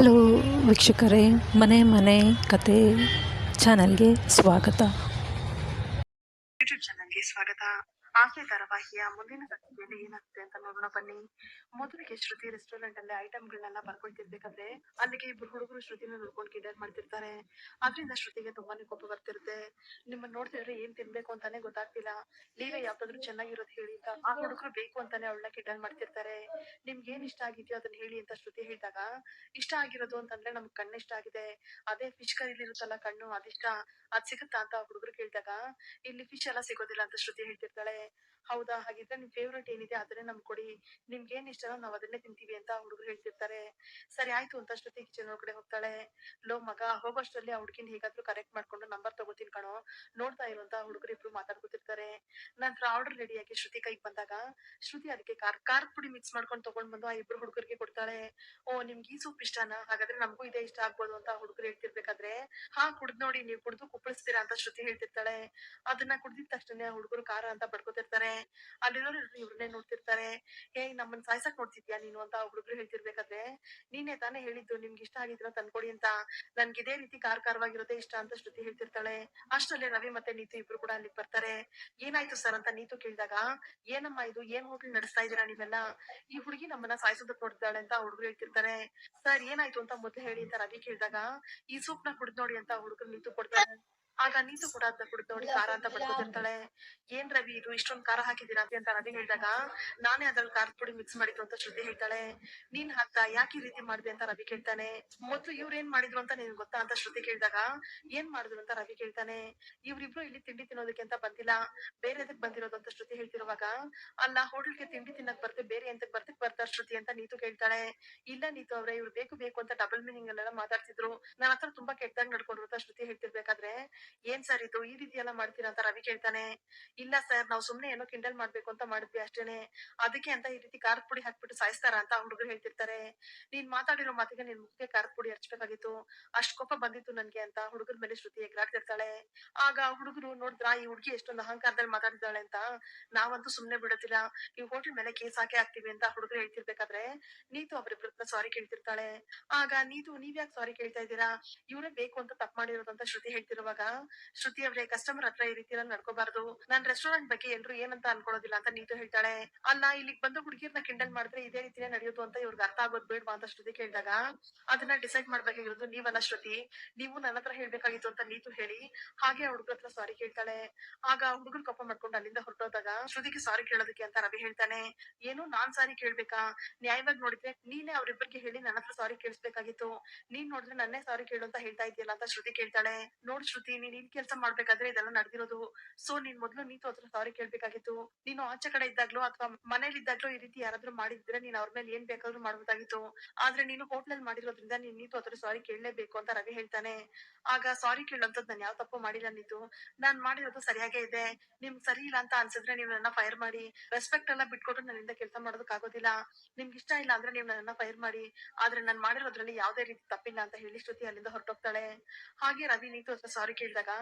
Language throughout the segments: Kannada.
ಹಲೋ ವೀಕ್ಷಕರೇ ಮನೆ ಮನೆ ಕತೆ ಚಾನಲ್ಗೆ ಸ್ವಾಗತ. ಯೂಟ್ಯೂಬ್ ಚಾನಲ್ಗೆ ಸ್ವಾಗತ. ಆಸೆ ಧಾರಾವಾಹಿಯ ಮುಂದಿನ ಕಥೆಯಲ್ಲಿ ಏನಾಗುತ್ತೆ ಅಂತ ನೋಡೋಣ ಬನ್ನಿ. ಮೊದಲಿಗೆ ಶ್ರುತಿ ರೆಸ್ಟೋರೆಂಟ್ ಅಲ್ಲಿ ಐಟಮ್ಗಳನ್ನೆಲ್ಲ ಬರ್ಕೊಳ್ತಿರ್ಬೇಕಾದ್ರೆ ಅಲ್ಲಿಗೆ ಇಬ್ರು ಹುಡುಗರು ಶ್ರುತಿನ ನೋಡ್ಕೊಂಡು ಕಿಡರ್ ಮಾಡ್ತಿರ್ತಾರೆ. ಅದರಿಂದ ಶ್ರುತಿಗೆ ತುಂಬಾನೇ ಕೋಪ ಬರ್ತಿರುತ್ತೆ. ನಿಮ್ಮನ್ನ ನೋಡ್ತಿದ್ರೆ ಏನ್ ತಿನ್ಬೇಕು ಅಂತಾನೆ ಗೊತ್ತಾಗ್ತಿಲ್ಲ. ನೀವೇ ಯಾವ್ದಾದ್ರು ಚೆನ್ನಾಗಿರೋದು ಹೇಳಿ ಅಂತ ಆ ಹುಡುಗರು ಬೇಕು ಅಂತಾನೆ ಅವಳನ್ನ ಕಿಡರ್ ಮಾಡ್ತಿರ್ತಾರೆ. ನಿಮ್ಗೆ ಏನ್ ಇಷ್ಟ ಆಗಿದೆಯೋ ಅದನ್ನ ಹೇಳಿ ಅಂತ ಶ್ರುತಿ ಹೇಳಿದಾಗ, ಇಷ್ಟ ಆಗಿರೋದು ಅಂತಂದ್ರೆ ನಮ್ಗೆ ಕಣ್ಣು ಇಷ್ಟ ಆಗಿದೆ. ಅದೇ ಫಿಶ್ ಕರಿಲಿ ಇರುತ್ತಲ್ಲ ಕಣ್ಣು, ಅದಿಷ್ಟ, ಅದ್ ಸಿಗುತ್ತಾ ಅಂತ ಹುಡುಗರು ಕೇಳಿದಾಗ, ಇಲ್ಲಿ ಫಿಶ್ ಎಲ್ಲ ಸಿಗೋದಿಲ್ಲ ಅಂತ ಶ್ರುತಿ ಹೇಳ್ತಿರ್ತಾಳೆ. de ಹೌದಾ? ಹಾಗಿದ್ರೆ ನಿಮ್ ಫೇವ್ರೇಟ್ ಏನಿದೆ ಅದನ್ನೇ ನಮ್ಗೆ ಕೊಡಿ. ನಿಮ್ಗೆ ಏನ್ ಇಷ್ಟ ನಾವ್ ಅದನ್ನೇ ತಿಂತೀವಿ ಅಂತ ಹುಡುಗರು ಹೇಳ್ತಿರ್ತಾರೆ. ಸರಿ, ಆಯ್ತು ಅಂತ ಶ್ರುತಿ ಕಿಚನ್ ಒಳಗಡೆ ಹೋಗ್ತಾಳೆ. ಲೋ ಮಗ, ಹೋಗೋಷ್ಟರಲ್ಲಿ ಆ ಹುಡುಗಿನ ಹೇಗಾದ್ರೂ ಕರೆಕ್ಟ್ ಮಾಡ್ಕೊಂಡು ನಂಬರ್ ತಗೋತೀನಿ ಕಣೋ. ನೋಡ್ತಾ ಇರುವಂತ ಹುಡುಗರು ಇಬ್ರು ಮಾತಾಡ್ಕೊತಿರ್ತಾರೆ. ನಂತರ ಆರ್ಡರ್ ರೆಡಿ ಆಗಿ ಶ್ರುತಿ ಕೈಗೆ ಬಂದಾಗ, ಶ್ರುತಿ ಅದಕ್ಕೆ ಕಾರ್ ಕಾರ್ ಪುಡಿ ಮಿಕ್ಸ್ ಮಾಡ್ಕೊಂಡು ತಗೊಂಡ್ ಬಂದು ಆ ಇಬ್ರು ಹುಡುಗರಿಗೆ ಕೊಡ್ತಾಳೆ. ಓ, ನಿಮ್ಗೆ ಈ ಸೂಪ್ ಇಷ್ಟನಾ? ಹಾಗಾದ್ರೆ ನಮಗೂ ಇದೇ ಇಷ್ಟ ಆಗ್ಬೋದು ಅಂತ ಹುಡುಗರು ಹೇಳ್ತಿರ್ಬೇಕಾದ್ರೆ, ಹಾ, ಕುಡ್ದ್ ನೋಡಿ, ನೀವು ಕುಡ್ದು ಕುಪ್ಪಳಿಸ್ತೀರಾ ಅಂತ ಶ್ರುತಿ ಹೇಳ್ತಿರ್ತಾಳೆ. ಅದನ್ನ ಕುಡ್ದಿದ ತಕ್ಷಣ ಹುಡುಗರು ಖಾರ ಅಂತ ಬಡ್ಕೋತಿರ್ತಾರೆ. ಅಲ್ಲಿರೋರು ಇವ್ರನ್ನೇ ನೋಡ್ತಿರ್ತಾರೆ ಹೇ ನಮ್ಮನ್ ಸಾಯ್ಸಕ್ ನೋಡ್ತಿದ್ಯಾ ನೀನು? ಅಂತ ಹುಡುಗರು ಹೇಳ್ತಿರ್ಬೇಕಾದ್ರೆ, ನೀನೇ ತಾನೇ ಹೇಳಿದ್ದು ನಿಮ್ಗೆ ಇಷ್ಟ ಆಗಿದ್ರ ತಂದ್ಕೊಡಿ ಅಂತ. ನನ್ಗೆ ಇದೇ ರೀತಿ ಕಾರ್ ಇಷ್ಟ ಅಂತ ಶ್ರುತಿ ಹೇಳ್ತಿರ್ತಾಳೆ. ಅಷ್ಟರಲ್ಲೇ ರವಿ ಮತ್ತೆ ನೀತು ಇಬ್ರು ಕೂಡ ಅಲ್ಲಿಗೆ ಬರ್ತಾರೆ. ಏನಾಯ್ತು ಸರ್ ಅಂತ ನೀತು ಕೇಳಿದಾಗ, ಏನಮ್ಮ ಇದು? ಏನ್ ಹೋಟ್ಲ್ ನಡೆಸ್ತಾ ಇದೀರಾ ನೀವೆಲ್ಲ? ಈ ಹುಡುಗಿ ನಮ್ಮನ್ನ ಸಾಯಿಸೋದಕ್ ನೋಡ್ತಾಳೆ ಅಂತ ಹುಡುಗರು ಹೇಳ್ತಿರ್ತಾರೆ. ಸರ್, ಏನಾಯ್ತು? ಅಂತ ಮೊದ್ಲು ಹೇಳಿ ಅಂತ ರವಿ ಕೇಳಿದಾಗ, ಈ ಸೂಪ್ನ ಕುಡ್ದ್ ನೋಡಿ ಅಂತ ಹುಡುಗರು ನೀತು ಕೊಡ್ತಾರೆ. ಆಗ ನೀತು ಕೂಡ ಅದನ್ನ ಕುಡಿದು ನೋಡಿ ಖಾರ ಅಂತ ಬಡ್ಕೋತಿರ್ತಾಳೆ ಏನ್ ರವಿ ಇದು ಇಷ್ಟೊಂದ್ ಖಾರ ಹಾಕಿದೀರಾ ಅಂತ ರವಿ ಹೇಳಿದಾಗ, ನಾನೇ ಅದ್ರಲ್ಲಿ ಖಾರದ ಪುಡಿ ಮಿಕ್ಸ್ ಮಾಡಿದ್ರು ಅಂತ ಶ್ರುತಿ ಹೇಳ್ತಾಳೆ. ನೀನ್ ಹಾಕ್ತಾ ಯಾಕೆ ಈ ರೀತಿ ಮಾಡಿದೆ ಅಂತ ರವಿ ಕೇಳ್ತಾನೆ. ಮೊದ್ಲು ಇವ್ರು ಏನ್ ಮಾಡಿದ್ರು ಅಂತ ನಿನ್ ಗೊತ್ತಾ ಅಂತ ಶ್ರುತಿ ಕೇಳಿದಾಗ, ಏನ್ ಮಾಡಿದ್ರು ಅಂತ ರವಿ ಕೇಳ್ತಾನೆ. ಇವ್ರಿಬ್ರು ಇಲ್ಲಿ ತಿಂಡಿ ತಿನ್ನೋದಕ್ಕೆ ಅಂತ ಬಂದಿಲ್ಲ, ಬೇರೆ ಎದಕ್ ಬಂದಿರೋದು ಅಂತ ಶ್ರುತಿ ಹೇಳ್ತಿರುವಾಗ, ಅಲ್ಲ, ಹೋಟೆಲ್ಗೆ ತಿಂಡಿ ತಿನ್ನಕ್ ಬರ್ತೆ, ಬೇರೆ ಎಂತಕ್ ಬರ್ತಕ್ ಬರ್ತಾ ಶ್ರುತಿ ಅಂತ ನೀತು ಕೇಳ್ತಾಳೆ. ಇಲ್ಲ ನೀತು ಅವ್ರೆ, ಇವ್ರು ಬೇಕು ಬೇಕು ಅಂತ ಡಬಲ್ ಮೀನಿಂಗ್ ಅಲ್ಲೆಲ್ಲ ಮಾತಾಡ್ತಿದ್ರು. ನನ್ನ ಹತ್ರ ತುಂಬಾ ಕೆಟ್ಟದಾಗ ನಡ್ಕೊಂಡ್ರು ಅಂತ ಶ್ರುತಿ ಹೇಳ್ತಿರ್ಬೇಕಾದ್ರೆ ಏನ್ ಸರ್ ಇದು? ಈ ರೀತಿ ಎಲ್ಲ ಮಾಡ್ತೀರಾ ಅಂತ ರವಿ ಕೇಳ್ತಾನೆ. ಇಲ್ಲ ಸರ್, ನಾವು ಸುಮ್ನೆ ಏನೋ ಕಿಂಡಲ್ ಮಾಡ್ಬೇಕು ಅಂತ ಮಾಡಿದ್ವಿ ಅಷ್ಟೇನೆ. ಅದಕ್ಕೆ ಅಂತ ಈ ರೀತಿ ಖಾರದ ಪುಡಿ ಹಾಕ್ಬಿಟ್ಟು ಸಾಯಿಸ್ತಾರ ಅಂತ ಹುಡುಗರು ಹೇಳ್ತಿರ್ತಾರೆ. ನೀನ್ ಮಾತಾಡಿರೋ ಮಾತಿಗೆ ನಿನ್ ಮುಖಕ್ಕೆ ಖಾರದ ಪುಡಿ ಹಚ್ಬೇಕಾಗಿತ್ತು ಅಷ್ಟ್ ಕೋಪ ಬಂದಿತ್ತು ನನ್ಗೆ ಅಂತ ಹುಡುಗರ ಮೇಲೆ ಶ್ರುತಿ ಎಗ್ರಾಡ್ತಿರ್ತಾಳೆ. ಆಗ ಹುಡುಗರು ನೋಡಿದ್ರ, ಈ ಹುಡುಗಿ ಎಷ್ಟೊಂದು ಅಹಂಕಾರದಲ್ಲಿ ಮಾತಾಡಿದಾಳೆ ಅಂತ. ನಾವಂತೂ ಸುಮ್ನೆ ಬಿಡೋದಿಲ್ಲ. ಈ ಹೋಟೆಲ್ ಮೇಲೆ ಕೇಸ್ ಹಾಕಿ ಹಾಕ್ತಿವಿ ಅಂತ ಹುಡುಗರು ಹೇಳ್ತಿರ್ಬೇಕಾದ್ರೆ ನೀತು ಅವರಿಬ್ರ ಸಾರಿ ಕೇಳ್ತಿರ್ತಾಳೆ. ಆಗ ನೀತು, ನೀವ್ಯಾಕೆ ಸಾರಿ ಕೇಳ್ತಾ ಇದ್ದೀರಾ? ಇವರೇ ಬೇಕು ಅಂತ ತಪ್ಪು ಮಾಡಿರೋದಂತ ಶ್ರುತಿ ಹೇಳ್ತಿರುವಾಗ ಶ್ರುತಿ ಅವರೇ ಕಸ್ಟಮರ್ ಹತ್ರ ಈ ರೀತಿ ನಡ್ಕೋಬಾರ್ದು. ನಾನ್ ರೆಸ್ಟೋರೆಂಟ್ ಬಗ್ಗೆ ಎಲ್ರು ಏನಂತ ಅನ್ಕೊಳ್ಳೋದಿಲ್ಲ ಅಂತ ನೀತು ಹೇಳ್ತಾಳೆ. ಅಲ್ಲ, ಇಲ್ಲಿಗೆ ಬಂದು ಹುಡುಗಿರ್ನ ಕಿಂಡಲ್ ಮಾಡಿದ್ರೆ ಇದೇ ರೀತಿನೇ ನಡೆಯೋದು ಅಂತ ಇವ್ರಿಗೆ ಅರ್ಥ ಆಗೋದ್ ಬೇಡ ಅಂತ ಶ್ರುತಿ ಕೇಳಿದಾಗ. ಅದನ್ನ ಡಿಸೈಡ್ ಮಾಡ್ಬೇಕಾಗಿರೋದು ನೀವಲ್ಲ ಶ್ರುತಿ. ನೀವು ನನ್ನ ಹತ್ರ ಹೇಳ್ಬೇಕಾಗಿತ್ತು ಅಂತ ನೀತು ಹೇಳಿ ಹಾಗೆ ಹುಡುಗರ ಹತ್ರ ಸಾರಿ ಕೇಳ್ತಾಳೆ. ಆಗ ಹುಡುಗರು ಕಪ್ಪ ಮಾಡ್ಕೊಂಡು ಅಲ್ಲಿಂದ ಹೊರಟೋದಾಗ ಶ್ರುತಿಗೆ ಸಾರಿ ಕೇಳೋದಕ್ಕೆ ಅಂತ ರವಿ ಹೇಳ್ತಾನೆ. ಏನು, ನಾನ್ ಸಾರಿ ಕೇಳ್ಬೇಕಾ? ನ್ಯಾಯವಾಗಿ ನೋಡಿದ್ರೆ ನೀನೇ ಅವ್ರಿಬ್ಬರಿಗೆ ಹೇಳಿ ನನ್ನ ಹತ್ರ ಸಾರಿ ಕೇಳಿಸ್ಬೇಕಾಗಿತ್ತು. ನೀನ್ ನೋಡಿದ್ರೆ ನನ್ನೇ ಸಾರಿ ಕೇಳು ಅಂತ ಹೇಳ್ತಾ ಇದೆಯಲ್ಲ ಅಂತ ಶ್ರುತಿ ಕೇಳ್ತಾಳೆ. ನೋಡ್ ಶ್ರುತಿ ನೀನ್ ಇನ್ ಕೆಲಸ ಮಾಡ್ಬೇಕಾದ್ರೆ ಇದೆಲ್ಲ ನಡೆದಿರೋದು. ಸೊ ನೀನ್ ಮೊದ್ಲು ನೀತು ಹತ್ರ ಸಾರಿ ಕೇಳ್ಬೇಕಾಗಿತ್ತು. ನೀನು ಆಚೆ ಕಡೆ ಇದ್ದಾಗ್ಲೂ ಅಥವಾ ಮನೇಲಿ ಇದ್ದಾಗ್ಲೂ ಈ ರೀತಿ ಯಾರಾದ್ರೂ ಮಾಡಿದ್ರೆ ನೀನ್ ಅವ್ರ ಮೇಲೆ ಏನ್ ಬೇಕಾದ್ರೂ ಮಾಡ್ಬೋದಾಗಿತ್ತು ಆದ್ರೆ ನೀನು ಹೋಟ್ಲಲ್ಲಿ ಮಾಡಿರೋದ್ರಿಂದ ನೀನ್ ನೀತು ಹತ್ರ ಸಾರಿ ಕೇಳಲೇಬೇಕು ಅಂತ ರವಿ ಹೇಳ್ತಾನೆ. ಆಗ ಸಾರಿ ಕೇಳೋಂತದ್ ನಾನು ಯಾವ ತಪ್ಪು ಮಾಡಿಲ್ಲ ನೀತು ನಾನ್ ಮಾಡಿರೋದು ಸರಿಯಾಗೇ ಇದೆ. ನಿಮ್ ಸರಿ ಇಲ್ಲ ಅಂತ ಅನ್ಸಿದ್ರೆ ನೀವು ನನ್ನ ಫೈರ್ ಮಾಡಿ. ರೆಸ್ಪೆಕ್ಟ್ ಎಲ್ಲ ಬಿಟ್ಕೊಟ್ಟು ನನ್ನಿಂದ ಕೆಲಸ ಮಾಡೋದಕ್ ಆಗೋದಿಲ್ಲ. ನಿಮ್ಗೆ ಇಷ್ಟ ಇಲ್ಲ ಅಂದ್ರೆ ನೀವು ನನ್ನ ಫೈರ್ ಮಾಡಿ. ಆದ್ರೆ ನಾನ್ ಮಾಡಿರೋದ್ರಲ್ಲಿ ಯಾವ್ದೇ ರೀತಿ ತಪ್ಪಿಲ್ಲ ಅಂತ ಹೇಳಿ ಶ್ರುತಿ ಅಲ್ಲಿಂದ ಹೊರಟೋಗ್ತಾಳೆ. ಹಾಗೆ ರವಿ ನೀತು ಹತ್ರ ಸಾರಿ ಕೇಳಿದಾಗ,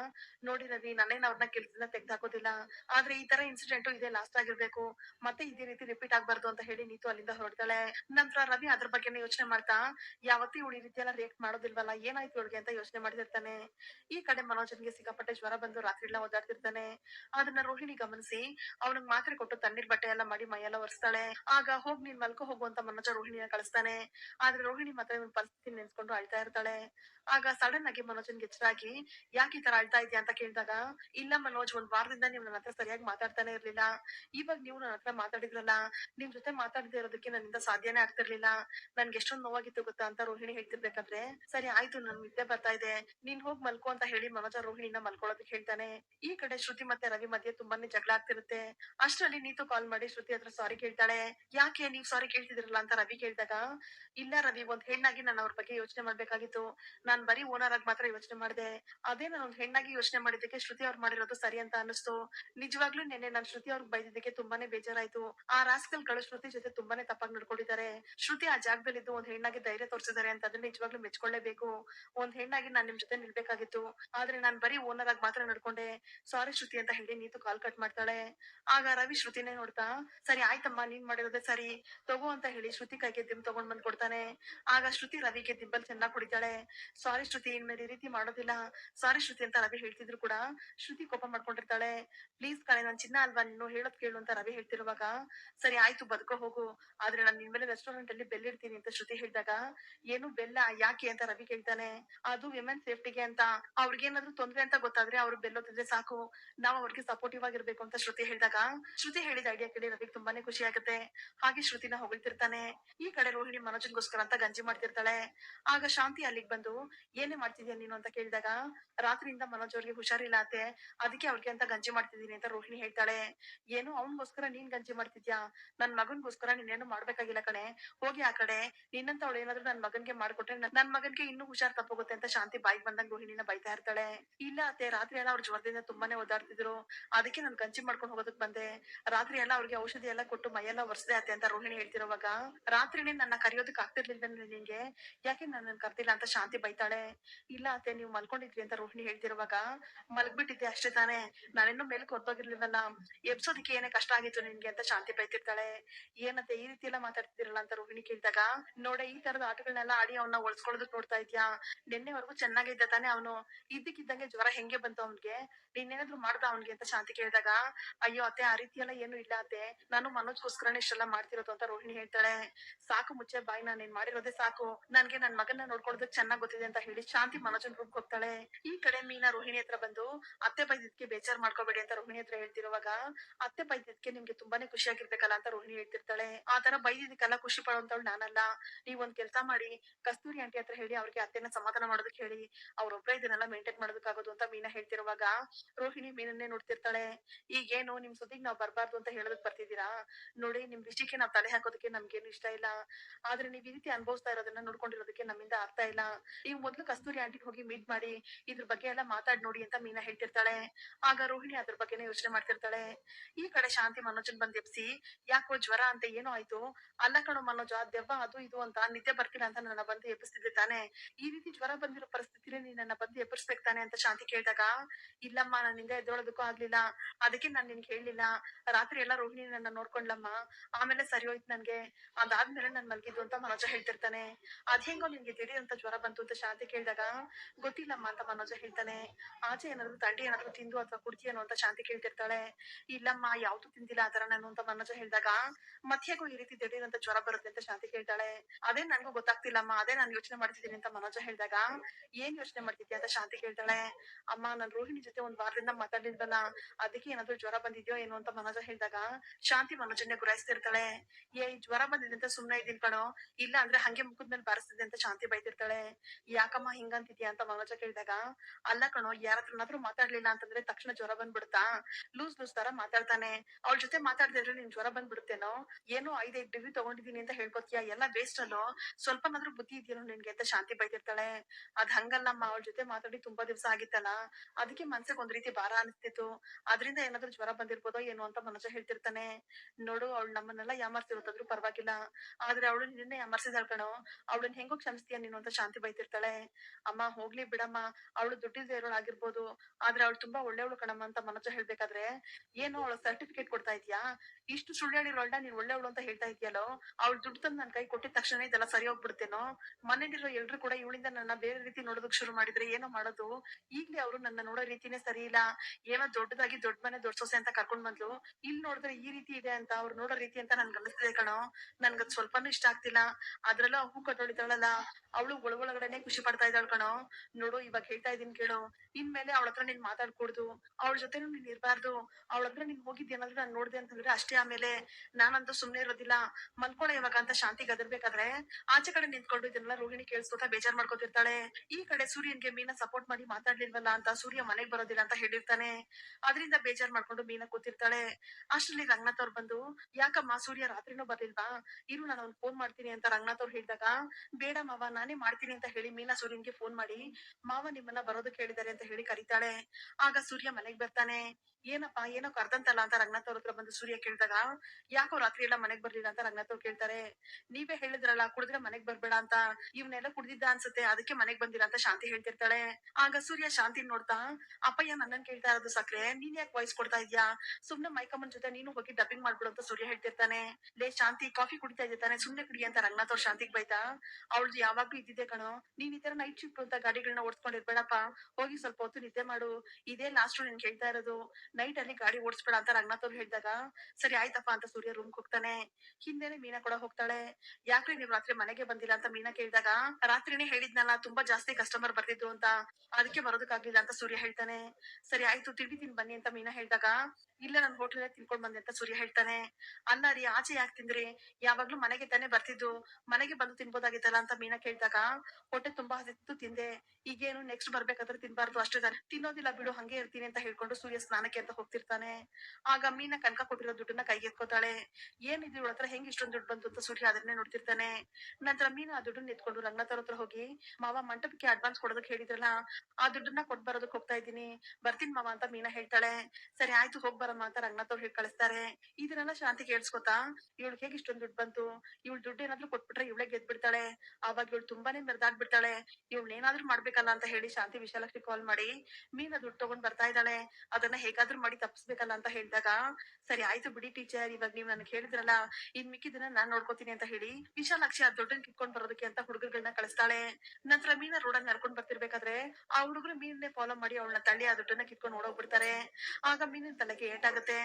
ನೋಡಿ ರವಿ ನನ್ನೇನ್ ಅವ್ರನ್ನ ಕೆಲಸದಿಂದ ತೆಗ್ದಾಕೋದಿಲ್ಲ. ಆದ್ರೆ ಈ ತರ ಇನ್ಸಿಡೆಂಟ್ ಇದೆ ಲಾಸ್ಟ್ ಆಗಿರ್ಬೇಕು. ಮತ್ತೆ ಇದೇ ರೀತಿ ರಿಪೀಟ್ ಆಗ್ಬಾರ್ದು ಅಂತ ಹೇಳಿ ನೀತು ಅಲ್ಲಿಂದ ಹೊರಡ್ತಾಳೆ. ನಂತರ ರವಿ ಅದ್ರ ಬಗ್ಗೆನೇ ಯೋಚನೆ ಮಾಡ್ತಾ, ಯಾವತ್ತೂ ಇವಳು ಈ ರೀತಿ ಎಲ್ಲ ರಿಯಾಕ್ಟ್ ಮಾಡೋದಿಲ್ವಲ್ಲ, ಏನಾಯ್ತು ಇವಳಿಗೆ ಅಂತ ಯೋಚನೆ ಮಾಡ್ತಿರ್ತಾನೆ. ಈ ಕಡೆ ಮನೋಜನ್ಗೆ ಸಿಕ್ಕಾಪಟ್ಟೆ ಜ್ವರ ಬಂದು ರಾತ್ರಿ ಎಲ್ಲ ಓದಾಡ್ತಿರ್ತಾನೆ. ಅದನ್ನ ರೋಹಿಣಿ ಗಮನಿಸಿ, ಅವನಿಗೆ ಮಾತ್ರೆ ಕೊಟ್ಟು ತಣ್ಣೀರ್ ಬಟ್ಟೆ ಎಲ್ಲ ಮಾಡಿ ಮೈಯೆಲ್ಲ ಒರೆಸ್ತಾಳೆ. ಆಗ ಹೋಗ್ ನೀನ್ ಮಲ್ಕೋ ಹೋಗುವಂತ ಮನೋಜ ರೋಹಿಣಿಯ ಕಳಿಸ್ತಾನೆ. ಆದ್ರೆ ರೋಹಿಣಿ ಮಾತ್ರ ಇವನ್ ಪರಿಸ್ಥಿತಿ ನೆನ್ಸ್ಕೊಂಡು ಅಳ್ತಾ ಇರ್ತಾಳೆ. ಆಗ ಸಡನ್ ಆಗಿ ಮನೋಜನ್ ಎಚ್ಚರಾಗಿ, ಯಾಕೆ ಈ ತರ ಅಳ್ತಾ ಇದ್ಯಾ ಅಂತ ಕೇಳಿದಾಗ, ಇಲ್ಲ ಮನೋಜ್, ಒಂದ್ ವಾರದಿಂದ ನೀವ್ ನನ್ನ ಹತ್ರ ಸರಿಯಾಗಿ ಮಾತಾಡ್ತಾನೆ ಇರ್ಲಿಲ್ಲ. ಇವಾಗ ನೀವು ನನ್ನ ಹತ್ರ ಮಾತಾಡಿದ್ರಲ್ಲ, ನಿಮ್ ಜೊತೆ ಮಾತಾಡದೇ ಇರೋದಕ್ಕೆ ನನ್ನಿಂದ ಸಾಧ್ಯನೇ ಆಗ್ತಿರ್ಲಿಲ್ಲ. ನನ್ಗೆ ಎಷ್ಟೊಂದ್ ನೋವಾಗಿತ್ತು ಗೊತ್ತಾ ಅಂತ ರೋಹಿಣಿ ಹೇಳ್ತಿರ್ಬೇಕಾದ್ರೆ, ಸರಿ ಆಯ್ತು, ನನ್ ನಿದ್ದೆ ಬರ್ತಾ ಇದೆ. ನೀನ್ ಹೋಗ್ ಮಲ್ಕೋ ಅಂತ ಹೇಳಿ ಮನೋಜ ರೋಹಿಣಿನ ಮಲ್ಕೊಳ್ಳೋದಕ್ಕೆ ಹೇಳ್ತಾನೆ. ಈ ಕಡೆ ಶ್ರುತಿ ಮತ್ತೆ ರವಿ ಮಧ್ಯೆ ತುಂಬಾನೇ ಜಗಳ ಆಗ್ತಿರುತ್ತೆ. ಅಷ್ಟರಲ್ಲಿ ನೀತು ಕಾಲ್ ಮಾಡಿ ಶ್ರುತಿ ಹತ್ರ ಸಾರಿ ಕೇಳ್ತಾಳೆ. ಯಾಕೆ ನೀವ್ ಸಾರಿ ಕೇಳ್ತಿದಿರಲ್ಲ ಅಂತ ರವಿ ಕೇಳಿದಾಗ, ಇಲ್ಲ ರವಿ, ಒಂದ್ ಹೆಣ್ಣಾಗಿ ನಾನು ಅವ್ರ ಬಗ್ಗೆ ಯೋಚನೆ ಮಾಡ್ಬೇಕಾಗಿತ್ತು. ನಾನ್ ಬರೀ ಓನರ್ ಆಗಿ ಮಾತ್ರ ಯೋಚನೆ ಮಾಡಿದೆ. ಅದೇ ನನ್ನ ಒಂದ್ ಹೆಣ್ಣಾಗಿ ಯೋಚನೆ ಮಾಡಿದ್ದಕ್ಕೆ ಶ್ರುತಿ ಅವ್ರು ಮಾಡಿರೋದು ಸರಿ ಅಂತ ಅನಿಸ್ತು ನಿಜವಾಗ್ಲೂ ನೆನ್ನೆ ನಾನ್ ಶ್ರುತಿ ಅವ್ರಿಗೆ ಬೈದಿದ್ದಕ್ಕೆ ತುಂಬಾನೇ ಬೇಜಾರಾಯ್ತು. ಆ ರಾಸ್ಕಲ್ಗಳು ಶ್ರುತಿ ಜೊತೆ ತುಂಬಾನೇ ತಪ್ಪಾಗಿ ನಡ್ಕೊಂಡಿದ್ದಾರೆ. ಶ್ರುತಿ ಆ ಜಾಗದಲ್ಲಿ ಇದ್ದು ಒಂದ್ ಹೆಣ್ಣಾಗಿ ಧೈರ್ಯ ತೋರಿಸಿದ್ದಾರೆ ಅಂತ ಅದನ್ನ ನಿಜವಾಗ್ಲೂ ಮೆಚ್ಕೊಳ್ಳೇಬೇಕು ಒಂದ್ ಹೆಣ್ಣಾಗಿ ನಾನ್ ನಿಮ್ ಜೊತೆ ನಿಲ್ಬೇಕಾಗಿತ್ತು. ಆದ್ರೆ ನಾನ್ ಬರೀ ಓನರ್ ಆಗಿ ಮಾತ್ರ ನಡ್ಕೊಂಡೆ. ಸಾರಿ ಶ್ರುತಿ ಅಂತ ಹೇಳಿ ನೀತು ಕಾಲ್ ಕಟ್ ಮಾಡ್ತಾಳೆ. ಆಗ ರವಿ ಶ್ರುತಿನೇ ನೋಡ್ತಾ, ಸರಿ ಆಯ್ತಮ್ಮ, ನೀನ್ ಮಾಡಿರೋದೇ ಸರಿ. ತಗೋ ಅಂತ ಹೇಳಿ ಶ್ರುತಿ ಕೈಗೆ ದಿಮ್ ತಗೊಂಡ್ ಬಂದ್ ಕೊಡ್ತಾನೆ. ಆಗ ಶ್ರುತಿ ರವಿಗೆ ದಿಂಬಲ್ ಚೆನ್ನಾಗ್ ಕುಡಿತಾಳೆ. ಸಾರಿ ಶ್ರುತಿ, ಇನ್ಮೇಲೆ ಈ ರೀತಿ ಮಾಡೋದಿಲ್ಲ. ಸಾರಿ ಶ್ರುತಿ ಅಂತ ರವಿ ಹೇಳ್ತಿದ್ರು ಕೂಡ. ಶ್ರುತಿ ಕೋಪ ಮಾಡ್ಕೊಂಡಿರ್ತಾಳೆ. ಪ್ಲೀಸ್ ಕಣೆ, ನನ್ ಚಿನ್ನ ಅಲ್ವಾ? ನೀನು ಹೇಳೋದ್ ಕೇಳು ಅಂತ ರವಿ ಹೇಳ್ತಿರುವಾಗ, ಸರಿ, ಆಯ್ತು, ಬದುಕೋ, ಹೋಗು. ಆದ್ರೆ ನಾನು ನಿನ್ ಮೇಲೆ ರೆಸ್ಟೋರೆಂಟ್ ಅಲ್ಲಿ ಬೆಲ್ ಇಡ್ತೀನಿ ಅಂತ ಶ್ರುತಿ ಹೇಳಿದಾಗ, ಏನು ಬೆಲ್ಲ, ಯಾಕೆ? ಅಂತ ರವಿ ಕೇಳ್ತಾನೆ. ಅದು ವಿಮೆನ್ ಸೇಫ್ಟಿಗೆ ಅಂತ. ಅವ್ರಿಗೇನಾದ್ರೂ ತೊಂದ್ರೆ ಅಂತ ಗೊತ್ತಾದ್ರೆ ಅವ್ರು ಬೆಲ್ಲೋತಿದ್ರೆ ಸಾಕು. ನಾವು ಅವ್ರಿಗೆ ಸಪೋರ್ಟಿವ್ ಆಗಿರ್ಬೇಕು ಅಂತ ಶ್ರುತಿ ಹೇಳಿದಾಗ, ಶ್ರುತಿ ಹೇಳಿದ ಐಡಿಯಾ ಕೇಳಿ ರವಿಗೆ ತುಂಬಾನೇ ಖುಷಿ ಆಗುತ್ತೆ. ಹಾಗೆ ಶ್ರುತಿನ ಹೊಗಳ್ತಿರ್ತಾನೆ. ಈ ಕಡೆ ರೋಹಿಣಿ ಮನೋಜನ್ಗೋಸ್ಕರ ಅಂತ ಗಂಜಿ ಮಾಡ್ತಿರ್ತಾಳೆ. ಆಗ ಶಾಂತಿ ಅಲ್ಲಿಗೆ ಬಂದು, ಏನೇ ಮಾಡ್ತಿದ್ಯಾ ನೀನು? ಅಂತ ಕೇಳಿದಾಗ ರಾತ್ರಿಯಿಂದ ಮನೋಜ್ ಅವ್ರಿಗೆ ಹುಷಾರಿಲ್ಲ ಅತ್ತೆ ಅದಕ್ಕೆ ಅವ್ರಿಗೆ ಅಂತ ಗಂಜಿ ಮಾಡ್ತಿದೀನಿ ಅಂತ ರೋಹಿಣಿ ಹೇಳ್ತಾಳೆ. ಏನು, ಅವನ್ಗೋಸ್ಕರ ನೀನ್ ಗಂಜಿ ಮಾಡ್ತಿದ್ಯಾ? ನನ್ ಮಗನ್ಗೋಸ್ಕರ ನೀನೇನು ಮಾಡ್ಬೇಕಾಗಿಲ್ಲ ಕಣೆ. ಹೋಗಿ ಆ ಕಡೆ. ನಿನ್ನಂತ ಅವಳು ಏನಾದ್ರು ನನ್ ಮಗನ್ಗೆ ಮಾಡ್ಕೊಟ್ರೆ ನನ್- ಮಗನ್ಗೆ ಇನ್ನೂ ಹುಷಾರ್ ತಪ್ಪೋಗುತ್ತೆ ಅಂತ ಶಾಂತಿ ಬಾಯಿಗೆ ಬಂದಂಗ್ ರೋಹಿಣಿನ ಬೈತಾ ಇರ್ತಾಳೆ. ಇಲ್ಲ ಅತ್ತೆ, ರಾತ್ರಿ ಎಲ್ಲ ಅವ್ರ ಜ್ವರದಿಂದ ತುಂಬಾನೇ ಓದಾಡ್ತಿದ್ರು. ಅದಕ್ಕೆ ನಾನು ಗಂಜಿ ಮಾಡ್ಕೊಂಡು ಹೋಗೋದಕ್ ಬಂದೆ. ರಾತ್ರಿ ಎಲ್ಲ ಅವ್ರಿಗೆ ಔಷಧಿ ಎಲ್ಲ ಕೊಟ್ಟು ಮೈಯೆಲ್ಲ ಒರೆಸ್ದೆ ಅತ್ತೆ ಅಂತ ರೋಹಿಣಿ ಹೇಳ್ತಿರೋವಾಗ, ರಾತ್ರಿನೇ ನನ್ನ ಕರೆಯೋದಕ್ ಆಗ್ತಿರ್ಲಿಲ್ಲ ನಿಂಗೆ? ಯಾಕೆ ನನ್ನ ಕರ್ತಿಲ್ಲ ಅಂತ ಶಾಂತಿ ಬೈತಾಳೆ. ಇಲ್ಲ ಅತ್ತೆ, ನೀವು ಮಲ್ಕೊಂಡಿದ್ರಿ ಅಂತ ರೋಹಿಣಿ ಹೇಳ್ತಿರುವಾಗ ಮಲಗ್ಬಿಟ್ಟಿದ್ದೆ ಅಷ್ಟೇ ತಾನೆ. ನಾನಿನ್ನು ಮೇಲೆ ಕೊರ್ತೋಗಿರ್ಲಿಲ್ಲ ಎಬ್ಸೋದಕ್ಕೆ ಏನೇ ಕಷ್ಟ ಆಗಿತ್ತು ನಿನ್ಗೆ ಅಂತ ಶಾಂತಿ ಬೈತಿರ್ತಾಳೆ ಏನಂತ ಈ ರೀತಿ ಎಲ್ಲ ಮಾತಾಡ್ತಿರಲ್ಲ ಅಂತ ರೋಹಿಣಿ ಕೇಳಿದಾಗ, ನೋಡ ಈ ತರದ ಆಟಗಳನ್ನೆಲ್ಲ ಆಡಿ ಅವನ್ನ ಒಳ್ಸ್ಕೊಳ್ಳೋದಕ್ ನೋಡ್ತಾ ಇದ್ಯಾ? ನಿನ್ನೆವರೆಗೂ ಚೆನ್ನಾಗಿದ್ದ ತಾನೆ ಅವನು. ಇದ್ದಕ್ಕಿದ್ದಂಗೆ ಜ್ವರ ಹೆಂಗೆ ಬಂತು ಅವನ್ಗೆ? ನಿನ್ನೇನಾದ್ರೂ ಮಾಡ್ದ ಅವನ್ಗೆ ಅಂತ ಶಾಂತಿ ಕೇಳಿದಾಗ, ಅಯ್ಯೋ ಅತ್ತೆ, ಆ ರೀತಿ ಎಲ್ಲ ಏನು ಇಲ್ಲ ಅತ್ತೆ. ನಾನು ಮನೋಜ್ಗೋಸ್ಕರನೇ ಇಷ್ಟೆಲ್ಲ ಮಾಡ್ತಿರೋದು ಅಂತ ರೋಹಿಣಿ ಹೇಳ್ತಾಳೆ. ಸಾಕು ಮುಚ್ಚೆ ಬಾಯ್, ನಾನು ಏನ್ ಮಾಡಿರೋದೇ ಸಾಕು. ನನ್ಗೆ ನನ್ ಮಗನ ನೋಡ್ಕೊಳ್ಳೋದಕ್ ಚೆನ್ನಾಗ್ ಗೊತ್ತಿದೆ ಅಂತ ಹೇಳಿ ಶಾಂತಿ ಮನೋಜನ್ ರೂಮ್ ಹೋಗ್ತಾಳೆ. ಈ ಕಡೆ ಮೀನಾ ರೋಹಿಣಿ ಹತ್ರ ಬಂದು, ಅತ್ತೆ ಬೈದಿದ್ಕೆ ಬೇಜಾರ್ ಮಾಡ್ಕೋಬೇಡಿ ಅಂತ ರೋಹಿಣಿ ಹತ್ರ ಹೇಳ್ತಿರುವಾಗ, ಅತ್ತೆ ಬೈದಿದ್ಕೆ ನಿಮ್ಗೆ ತುಂಬಾನೇ ಖುಷಿಯಾಗಿರ್ಬೇಕಲ್ಲ ಅಂತ ರೋಹಿಣಿ ಹೇಳ್ತಿರ್ತಾಳೆ. ಆ ತರ ಬೈದಿದ್ದಕ್ಕೆಲ್ಲ ಖುಷಿ ಪಡುವಂತವ್ಳು ನಾನಲ್ಲ. ನೀವ್ ಒಂದ್ ಕೆಲ್ಸ ಮಾಡಿ, ಕಸ್ತೂರಿ ಆಂಟಿ ಹತ್ರ ಹೇಳಿ ಅವ್ರಿಗೆ ಅತ್ತೆನ ಸಮಾಧಾನ ಮಾಡೋದಕ್ಕೆ ಹೇಳಿ, ಅವ್ರೊಬ್ರ ಇದನ್ನೆಲ್ಲ ಮೇಂಟೈನ್ ಮಾಡೋದಕ್ಕಾಗೋದು ಅಂತ ಮೀನಾ ಹೇಳ್ತಿರುವಾಗ, ರೋಹಿಣಿ ಮೀನನ್ನೇ ನೋಡ್ತಿರ್ತಾಳೆ. ಈಗೇನು ನಿಮ್ ಸುದ್ದಿಗ್ ನಾವ್ ಬರ್ಬಾರ್ದು ಅಂತ ಹೇಳೋದಕ್ ಬರ್ತಿದ್ದೀರಾ? ನೋಡಿ, ನಿಮ್ ವಿಷಯಕ್ಕೆ ನಾವ್ ತಲೆ ಹಾಕೋದಕ್ಕೆ ನಮ್ಗೇನು ಇಷ್ಟ ಇಲ್ಲ. ಆದ್ರೆ ನೀವ್ ಈ ರೀತಿ ಅನುಭವಿಸ್ತಾ ಇರೋದನ್ನ ನೋಡ್ಕೊಂಡಿರೋದಕ್ಕೆ ನಮ್ಮಿಂದ ಅರ್ಥ ಇಲ್ಲ. ನೀವು ಮೊದ್ಲು ಕಸ್ತೂರಿ ಆಂಟಿಗೆ ಹೋಗಿ ಮೀಟ್ ಮಾಡಿ, ಇದ್ರ ಬಗ್ಗೆ ಎಲ್ಲ ಮಾತಾಡ್ ನೋಡಿ ಅಂತ ಮೀನಾ ಹೇಳ್ತಿರ್ತಾಳೆ. ಆಗ ರೋಹಿಣಿ ಅದ್ರ ಬಗ್ಗೆನೇ ಯೋಚನೆ ಮಾಡ್ತಿರ್ತಾಳೆ. ಈ ಕಡೆ ಶಾಂತಿ ಮನೋಜನ್ ಬಂದ್ ಯಾಕೋ ಜ್ವರ ಅಂತ ಏನೋ ಆಯ್ತು. ಅಲ್ಲ ಕಣೋ ಮನೋಜ, ದೆವ್ವ ಅದು ಇದು ಅಂತ ನಿದ್ದೆ ಬರ್ತಿಲ್ಲ ಅಂತ ನನ್ನ ಬಂದು ಎಬ್ಬಿಸ್ತಿದ್ದೆ ತಾನೆ. ಈ ರೀತಿ ಜ್ವರ ಬಂದಿರೋ ಪರಿಸ್ಥಿತಿಲಿ ನೀನ್ ನನ್ನ ಬಂದು ಎಬ್ಬಿಸ್ಬೇಕು ತಾನೆ ಅಂತ ಶಾಂತಿ ಕೇಳಿದಾಗ, ಇಲ್ಲಮ್ಮ ನನ್ನಿಂದ ಎದ್ದೊಳೋದಕ್ಕೂ ಆಗ್ಲಿಲ್ಲ. ಅದಕ್ಕೆ ನಾನ್ ನಿನ್ಗೆ ಹೇಳಿಲ್ಲ ರಾತ್ರಿ ಎಲ್ಲ ರೋಹಿಣಿ ನನ್ನ ನೋಡ್ಕೊಂಡ್ಲಮ್ಮ. ಆಮೇಲೆ ಸರಿ ಹೋಯ್ತು ನನ್ಗೆ. ಅದಾದ್ಮೇಲೆ ನನ್ ಮಲ್ಗಿದ್ದು ಅಂತ ಮನೋಜ ಹೇಳ್ತಿರ್ತಾನೆ. ಅದ್ ಹೆಂಗೋ ನಿನ್ಗೆ ದಿಢೀರ್ ಅಂತ ಜ್ವರ ಬಂತು ಅಂತ ಶಾಂತಿ ಕೇಳಿದಾಗ, ಗೊತ್ತಿಲ್ಲಮ್ಮ ಅಂತ ಮನೋಜ ಹೇಳ್ತಾನೆ, ಆಚೆ ಏನಾದ್ರು ತಂಡಿ ಏನಾದ್ರು ತಿಂದು ಅಥವಾ ಕುಡ್ತೀಯನೋ ಅಂತ ಶಾಂತಿ ಕೇಳ್ತಿರ್ತಾಳೆ. ಇಲ್ಲಮ್ಮ, ಯಾವ್ದು ತಿಂದಿಲ್ಲ ಆತರ ನಾನು ಅಂತ ಮನೋಜ ಹೇಳಿದಾಗ ಮಧ್ಯಗೂ ಈ ರೀತಿ ದಿಢೀರ್ ಅಂತ ಜ್ವರ ಬರುತ್ತೆ ಅಂತ ಶಾಂತಿ ಕೇಳ್ತಾಳೆ. ಅದೇ ನನ್ಗೂ ಗೊತ್ತಾಗ್ತಿಲ್ಲಮ್ಮ, ಅದೇ ನಾನು ಯೋಚನೆ ಮಾಡ್ತಿದ್ದೀನಿ ಅಂತ ಮನೋಜ ಹೇಳಿದಾಗ, ಏನ್ ಯೋಚನೆ ಮಾಡ್ತಿದ್ಯಾ? ಅಂತ ಶಾಂತಿ ಕೇಳ್ತಾಳೆ. ಅಮ್ಮ, ನಾನು ರೋಹಿಣಿ ಜೊತೆ ಒಂದ್ ವಾರದಿಂದ ಮಾತಾಡ್ಲಿಲ್ವಲ್ಲ, ಅದಕ್ಕೆ ಏನಾದ್ರು ಜ್ವರ ಬಂದಿದ್ಯೋ ಏನೋ ಅಂತ ಮನೋಜ ಹೇಳಿದಾಗ, ಶಾಂತಿ ಮನೋಜನ್ನ ಗುರಾಯಿಸ್ತಿರ್ತಾಳೆ. ಏ, ಜ್ವರ ಬಂದಿದೆ ಅಂತ ಸುಮ್ನೆ ಇದೀನಿ ಕಣೋ, ಇಲ್ಲ ಅಂದ್ರೆ ಹಂಗೆ ಮುಖದ ಮೇಲೆ ಬಾರಿಸ್ತಿದೆ ಅಂತ ಶಾಂತಿ ಬೈತಿರ್ತಾಳೆ. ಯಾಕಮ್ಮ ಹಿಂಗಂತಿದ್ಯಾ? ಅಂತ ಮನೋಜ ಕೇಳಿದಾಗ ಅಲ್ಲ ಕಣೋ ಯಾರ ಹತ್ರನಾದ್ರೂ ಮಾತಾಡ್ಲಿಲ್ಲ ಅಂತಂದ್ರೆ ತಕ್ಷಣ ಜ್ವರ ಬಂದ್ಬಿಡ್ತಾ? ಲೂಸ್ ಲೂಸ್ ತರ ಮಾತಾಡ್ತಾನೆ. ಅವಳ ಜೊತೆ ಮಾತಾಡ್ದಿದ್ರೆ ನಿನ್ ಜ್ವರ ಬಂದ್ಬಿಡ್ತೇನೋ? ಏನೋ ಐದೈದು ಡಿಗ್ರಿ ತಗೊಂಡಿದೀನಿ ಅಂತ ಹೇಳ್ಕೊತೀಯ? ಎಲ್ಲ ವೇಸ್ಟ್ ಅಲ್ಲೋ? ಸ್ವಲ್ಪನಾದ್ರೂ ಬುದ್ಧಿ ಇದೆಯೋ ನಿನ್ಗೆ ಅಂತ ಶಾಂತಿ ಬೈದಿರ್ತಾಳೆ ಅದ್ ಹಂಗಲ್ಲಮ್ಮ, ಅವಳ ಜೊತೆ ಮಾತಾಡಿ ತುಂಬಾ ದಿವಸ ಆಗಿತ್ತಲ್ಲ? ಅದಕ್ಕೆ ಮನ್ಸಿಗೆ ಒಂದ್ ರೀತಿ ಭಾರ ಅನಿಸ್ತಿತ್ತು. ಅದ್ರಿಂದ ಏನಾದ್ರೂ ಜ್ವರ ಬಂದಿರ್ಬೋದೋ ಏನೋ ಅಂತ ಮನೋಜ ಹೇಳ್ತಿರ್ತಾನೆ. ನೋಡು, ಅವಳು ನಮ್ಮನ್ನೆಲ್ಲ ಯಾಮರ್ಸಿರೋದಾದ್ರೂ ಪರವಾಗಿಲ್ಲ. ಆದ್ರೆ ಅವಳು ನಿನ್ನೆ ಯಾಮರ್ಸಿದಾಳ್ ಕಣೋ. ಅವಳನ್ನ ಹೆಂಗೋ ಕ್ಷಮಿಸ್ತೀಯ ನೀನು ಅಂತ ಶಾಂತಿ ಬೈತಿರ್ತಾಳೆ. ಅಮ್ಮ, ಹೋಗ್ಲಿ ಬಿಡಮ್ಮ. ಅವಳು ದುಡ್ಡಿಲ್ದೇ ಇರೋಳು ಆಗಿರ್ಬೋದು, ಆದ್ರೆ ಅವಳು ತುಂಬಾ ಒಳ್ಳೆಯವಳು ಕಣಮ್ಮ ಅಂತ ಮನೋಜ ಹೇಳ್ಬೇಕಾದ್ರೆ, ಏನು ಅವಳ ಸರ್ಟಿಫಿಕೇಟ್ ಕೊಡ್ತಾ ಇದ್ಯಾ? ಇಷ್ಟು ಸುಳ್ಳು ಹೇಳಿರೋಳ್ನ ನೀನ್ ಒಳ್ಳೆಯವಳು ಅಂತ ಹೇಳ್ತಾ ಇದೆಯಲ್ಲೋ, ಅವಳು ದುಡ್ಡು ತಂದು ನನ್ ಕೈ ಕೊಟ್ಟಿದ ತಕ್ಷಣ ಇದೆಲ್ಲ ಸರಿ ಹೋಗ್ಬಿಡ್ತೇನೋ ಮನೇಲಿರೋ ಎಲ್ರು ಕೂಡ ಇವಳಿಂದ ನನ್ನ ಬೇರೆ ರೀತಿ ನೋಡೋದಕ್ ಶುರು ಮಾಡಿದ್ರೆ ಏನೋ ಮಾಡೋದು? ಈಗ್ಲೇ ಅವರು ನನ್ನ ನೋಡೋ ರೀತಿನೇ ಸರಿ ಇಲ್ಲ. ಏನೋ ದೊಡ್ಡದಾಗಿ ದೊಡ್ಡ ಮನೆ, ದೊಡ್ಡ ಸೊಸೆ ಅಂತ ಕರ್ಕೊಂಡ್ ಬಂದ್ಲು. ಇಲ್ಲಿ ನೋಡಿದ್ರೆ ಈ ರೀತಿ ಇದೆ ಅಂತ ಅವ್ರು ನೋಡೋ ರೀತಿ ಅಂತ ನನ್ಗೆ ಅನಿಸ್ತಿದೆ ಕಣೋ. ನನ್ಗದ್ ಸ್ವಲ್ಪನೂ ಇಷ್ಟ ಆಗ್ತಿಲ್ಲ. ಅದ್ರಲ್ಲೂ ಹೂ ಕಟ್ಟೋಳಿದಾಳಲ್ಲ ಅವಳು ಒಳಗಡೆನೆ ಖುಷಿ ಪಡ್ತಾ ಇದ್ದಾಳು ಕಣೋ. ನೋಡು ಇವಾಗ ಹೇಳ್ತಾ ಇದೀನಿ ಕೇಳು ಇನ್ಮೇಲೆ ಅವಳ ಹತ್ರ ನೀನ್ ಮಾತಾಡ್ಕೊಡ್ದು. ಅವಳ ಜೊತೆ ನೀನ್ ಇರ್ಬಾರ್ದು. ಅವಳ ಹತ್ರ ನೀನ್ ಹೋಗಿದ್ದೇನಾದ್ರೂ ನಾನ್ ನೋಡ್ದೆ ಅಂತಂದ್ರೆ ಅಷ್ಟೇ ಆಮೇಲೆ ನಾನಂತೂ ಸುಮ್ನೆ ಇರೋದಿಲ್ಲ. ಮಲ್ಕೊಳ ಇವಾಗ ಅಂತ ಶಾಂತಿ ಗದರ್ಬೇಕಾದ್ರೆ ಆಚೆ ಕಡೆ ನಿಂತ್ಕೊಂಡು ಇದನ್ನೆಲ್ಲ ರೋಹಿಣಿ ಕೇಳಿಸ್ಕೊತಾ ಬೇಜಾರ್ ಮಾಡ್ಕೊತಿರ್ತಾಳೆ. ಈ ಕಡೆ ಸೂರ್ಯನ್ಗೆ ಮೀನಾ ಸಪೋರ್ಟ್ ಮಾಡಿ ಮಾತಾಡ್ಲಿಲ್ವಲ್ಲ ಅಂತ ಸೂರ್ಯ ಮನೆಗ್ ಬರೋದಿಲ್ಲ ಅಂತ ಹೇಳಿರ್ತಾನೆ. ಅದರಿಂದ ಬೇಜಾರ್ ಮಾಡ್ಕೊಂಡು ಮೀನಾ ಕೂತಿರ್ತಾಳೆ. ಅಷ್ಟ್ರಲ್ಲಿ ರಂಗನಾಥ್ ಅವ್ರು ಬಂದು, ಯಾಕಮ್ಮ ಸೂರ್ಯ ರಾತ್ರಿನೂ ಬರ್ಲಿಲ್ವಾ? ಇರು, ನಾನು ಅವ್ನ್ ಫೋನ್ ಮಾಡ್ತೀನಿ ಅಂತ ರಂಗನಾಥ್ ಅವ್ರು ಹೇಳಿದಾಗ, ಬೇಡ ಮಾವ, ನಾನೇ ಮಾಡ್ತೀನಿ ಅಂತ ಹೇಳಿ ಮೀನಾ ಸೂರ್ಯನ್ಗೆ ಫೋನ್ ಮಾಡಿ, ಮಾವ ನಿಮ್ಮನ್ನ ಬರೋದಕ್ಕೆ ಹೇಳಿದಾರೆ ಅಂತ ಹೇಳಿ ಕರೀತಾಳೆ. ಆಗ ಸೂರ್ಯ ಮನೆಗ್ ಬರ್ತಾನೆ. ಏನಪ್ಪಾ, ಏನೋ ಕರ್ದಂತಲ್ಲ ಅಂತ ರಂಗನಾಥ್ ಅವ್ರ ಹತ್ರ ಬಂದು ಸೂರ್ಯ ಕೇಳಿದಾಗ, ಯಾಕೋ ರಾತ್ರಿ ಎಲ್ಲ ಮನೆಗ್ ಬರ್ಲಿಲ್ಲ ಅಂತ ರಂಗನಾಥ್ ಅವ್ರು ಕೇಳ್ತಾರೆ. ನೀವೇ ಹೇಳಿದ್ರಲ್ಲ, ಕುಡಿದ್ರೆ ಮನೆಗ್ ಬರ್ಬೇಡ ಅಂತ. ಇವ್ನೆಲ್ಲ ಕುಡ್ದಿದ್ದ ಅನ್ಸುತ್ತೆ, ಅದಕ್ಕೆ ಮನೆಗ್ ಬಂದಿಲ್ಲ ಅಂತ ಶಾಂತಿ ಹೇಳ್ತಿರ್ತಾಳೆ. ಆಗ ಸೂರ್ಯ ಶಾಂತಿ ನೋಡ್ತಾ, ಅಪ್ಪಯ್ಯ, ನನ್ನನ್ ಕೇಳ್ತಾ ಇರೋದು ಸಕ್ರೆ, ನೀನ್ ಯಾಕೆ ವಾಯ್ಸ್ ಕೊಡ್ತಾ ಇದ್ಯಾ? ಸುಮ್ನೆ ಮೈಕಮ್ಮನ್ ಜೊತೆ ನೀನು ಹೋಗಿ ಡಬ್ಬಿಂಗ್ ಮಾಡ್ಬಿಡು ಅಂತ ಸೂರ್ಯ ಹೇಳ್ತಿರ್ತಾನೆ. ಲೇ ಶಾಂತಿ, ಕಾಫಿ ಕುಡಿತಾ ಇದ್ದಾನೆ ಸುಮ್ನೆ ಕುಡಿ ಅಂತ ರಂಗನಾಥ್ ಅವ್ರ ಶಾಂತಿಗ್ ಬೈತಾ ಅವಳು ಯಾವಾಗ್ಲೂ ಇದ್ದಿದ್ದೆ ಕಣೋ, ನೀನ್ ಈ ತರ ನೈಟ್ ಶಿಫ್ಟ್ ಅಂತ ಗಾಡಿಗಳನ್ನ ಓಡಿಸ್ಕೊಂಡಿರ್ಬೇಡಪ್ಪ. ಹೋಗಿ ಸ್ವಲ್ಪ ಹೊತ್ತು ನಿದ್ದೆ ಮಾಡು. ಇದೇ ಲಾಸ್ಟ್ ನಿನ್ ಹೇಳ್ತಾ ಇರೋದು? ನೈಟ್ ಅಲ್ಲಿ ಗಾಡಿ ಓಡಿಸ್ಬೇಡ ಅಂತ ರಂಗನಾಥ್ ಅವ್ರು ಹೇಳಿದಾಗ, ಸರಿ, ಆಯ್ತಪ್ಪ, ಅಂತ ಸೂರ್ಯ ರೂಮ್ ಹೋಗ್ತಾನೆ. ಹಿಂದೆನೆ ಮೀನಾ ಕೂಡ ಹೋಗ್ತಾಳೆ. ಯಾಕ್ರಿ ನೀವ್ ರಾತ್ರಿ ಮನೆಗೆ ಬಂದಿಲ್ಲ? ಅಂತ ಮೀನಾ ಕೇಳಿದಾಗ, ರಾತ್ರಿನೇ ಹೇಳಿದ್ನಲ್ಲ, ತುಂಬಾ ಜಾಸ್ತಿ ಕಸ್ಟಮರ್ ಬರ್ತಿದ್ರು ಅಂತ. ಅದಕ್ಕೆ ಬರೋದಕ್ಕಾಗ್ಲಿಲ್ಲ ಅಂತ ಸೂರ್ಯ ಹೇಳ್ತಾನೆ. ಸರಿ, ಆಯ್ತು, ತಿಂಡಿ ತಿನ್ ಬನ್ನಿ, ಅಂತ ಮೀನಾ ಹೇಳಿದಾಗ, ಇಲ್ಲ ನನ್ ಹೋಟೆಲ್ ತಿನ್ಕೊಂಡ್ ಬಂದೆ, ಅಂತ ಸೂರ್ಯ ಹೇಳ್ತಾನೆ. ಅಲ್ಲ ರೀ, ಆಚೆ ಯಾಕೆ ತಿಂದ್ರಿ? ಯಾವಾಗ್ಲೂ ಮನೆಗೆ ತಾನೇ ಬರ್ತಿದ್ದು. ಮನೆಗೆ ಬಂದು ತಿನ್ಬೋದಾಗಿತ್ತಲ್ಲ, ಅಂತ ಮೀನಾ ಕೇಳಿದಾಗ, ಹೊಟ್ಟೆ ತುಂಬಾ ಹಸಿತ್ತು, ತಿಂದೆ. ಈಗೇನು ನೆಕ್ಸ್ಟ್ ಬರ್ಬೇಕಾದ್ರೆ ತಿನ್ಬಾರ್ದು ಅಷ್ಟೇ ತಾನೆ. ತಿನ್ನೋದಿಲ್ಲ ಬಿಡು, ಹಂಗೆ ಇರ್ತೀನಿ ಅಂತ ಹೇಳ್ಕೊಂಡು ಸೂರ್ಯ ಸ್ನಾನಕ್ಕೆ ಅಂತ ಹೋಗ್ತಿರ್ತಾನೆ. ಆಗ ಮೀನ ಕನಕ ಕೊಟ್ಟಿರೋ ದುಡ್ಡನ್ನ ಕೈಗೆ ಎತ್ಕೋತಾಳೆ. ಏನಿದ್ರು ಇವಳ ಹೆಂಗ್ ಇಷ್ಟೊಂದು ದುಡ್ಡು ಬಂತು ಅಂತ ಸೂರ್ಯ ಅದನ್ನೇ ನೋಡ್ತಿರ್ತಾನೆ. ನಂತರ ಮೀನಾ ಆ ದುಡ್ಡನ್ನ ಎತ್ಕೊಂಡು ರಂಗನಾಥರ ಹತ್ರ ಹೋಗಿ, ಮಾವ ಮಂಟಪಕ್ಕೆ ಅಡ್ವಾನ್ಸ್ ಕೊಡೋದಕ್ಕೆ ಹೇಳಿದ್ರಲ್ಲ, ಆ ದುಡ್ಡನ್ನ ಕೊಟ್ ಬರೋದಕ್ಕೆ ಹೋಗ್ತಾ ಇದ್ದೀನಿ. ಬರ್ತೀನಿ ಮಾವ ಅಂತ ಮೀನಾ ಹೇಳ್ತಾಳೆ. ಸರಿ ಆಯ್ತು, ಹೋಗ್ ಬರಮ್ಮ ಅಂತ ರಂಗನಾಥ್ ಅವ್ರು ಹೇಳಿ ಕಳಿಸ್ತಾರೆ. ಇದನ್ನೆಲ್ಲ ಶಾಂತಿ ಕೇಳಿಸ್ಕೊತಾ ಇವಳಿಗೆ ಹೇಗೆ ಇಷ್ಟೊಂದು ದುಡ್ಡು ಬಂತು? ಇವಳು ದುಡ್ಡು ಏನಾದ್ರೂ ಕೊಟ್ಬಿಟ್ರೆ ಇವಳೇ ಗೆದ್ಬಿಡ್ತಾಳೆ. ಅವಾಗ ಇವಳು ತುಂಬಾನೇ ಮೆರ್ದಾಗ್ಬಿಡ್ತಾಳೆ. ಇವಳು ಏನಾದ್ರೂ ಮಾಡ್ಬೇಕಲ್ಲ ಅಂತ ಹೇಳಿ ಶಾಂತಿ ವಿಶಾಲಕ್ಷಿ ಕಾಲ್ ಮಾಡಿ, ಮೀನ ದುಡ್ಡು ತಗೊಂಡ್ ಬರ್ತಾ ಇದ್ದಾಳೆ, ಅದನ್ನ ಹೇಗಾದ್ರೂ ಮಾಡಿ ತಪ್ಪಿಸ್ಬೇಕಲ್ಲ ಅಂತ ಹೇಳಿದಾಗ, ಸರಿ ಆಯ್ತು ಬಿಡಿ ಟೀಚರ್ ಇವಾಗ ನೀವ್ ನನಗೆ ಹೇಳಿದ್ರಲ್ಲ, ಇನ್ ಮಿಕ್ಕಿದನ್ನ ನಾನ್ ನೋಡ್ಕೋತೀನಿ ಅಂತ ಹೇಳಿ, ವಿಶಾಲಾಕ್ಷಿ ಆ ದುಡ್ಡನ್ ಕಿತ್ಕೊಂಡ್ ಬರೋದಕ್ಕೆ ಅಂತ ಹುಡುಗರುಗಳನ್ನ ಕಳಿಸ್ತಾಳೆ. ನಂತರ ಮೀನ ರೋಡ್ ನಡ್ಕೊಂಡ್ ಬರ್ತಿರ್ಬೇಕಾದ್ರೆ, ಆ ಹುಡುಗರು ಮೀನನ್ನೇ ಫಾಲೋ ಮಾಡಿ ಅವಳನ್ನ ತಳ್ಳಿ ಆ ದುಡ್ಡನ್ನ ಕಿತ್ಕೊಂಡು ಓಡೋಗ್ಬಿಡ್ತಾರೆ. ಆಗ ಮೀನಿನ ತಲೆಗೆ ಏಟಾಗುತ್ತೆ.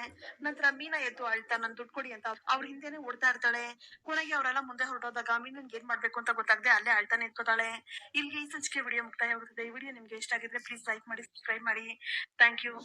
ನಂತರ ಮೀನಾ ಎದ್ದು ಅಳ್ತಾ, ನನ್ ದುಡ್ಡು ಕೊಡಿ ಅಂತ, ಅವ್ರ ಹಿಂದೆನೆ ಓಡ್ತಾ ಇರ್ತಾಳೆ. ಕೊನೆಗೆ ಅವರೆಲ್ಲ ಮುಂದೆ ಹೊರಟೋದಾಗ ಮೀನನ್ಗೆ ಏನ್ ಮಾಡ್ಬೇಕು ಅಂತ ಗೊತ್ತಾಗದೆ ಅಲ್ಲೇ ಅಳ್ತಾನೆ ನಿಂತ್ಕೋತಾಳೆ. ಇಲ್ಲಿ ಈ ಸಂಚಿಕೆ ವಿಡಿಯೋ ಮುಕ್ತಾಯ ಈ ವಿಡಿಯೋ ನಿಮ್ಗೆ ಇಷ್ಟ ಆಗಿದ್ರೆ ಪ್ಲೀಸ್ ಲೈಕ್ ಮಾಡಿ ಸಬ್ಸ್ಕ್ರೈಬ್ ಮಾಡಿ. Thank you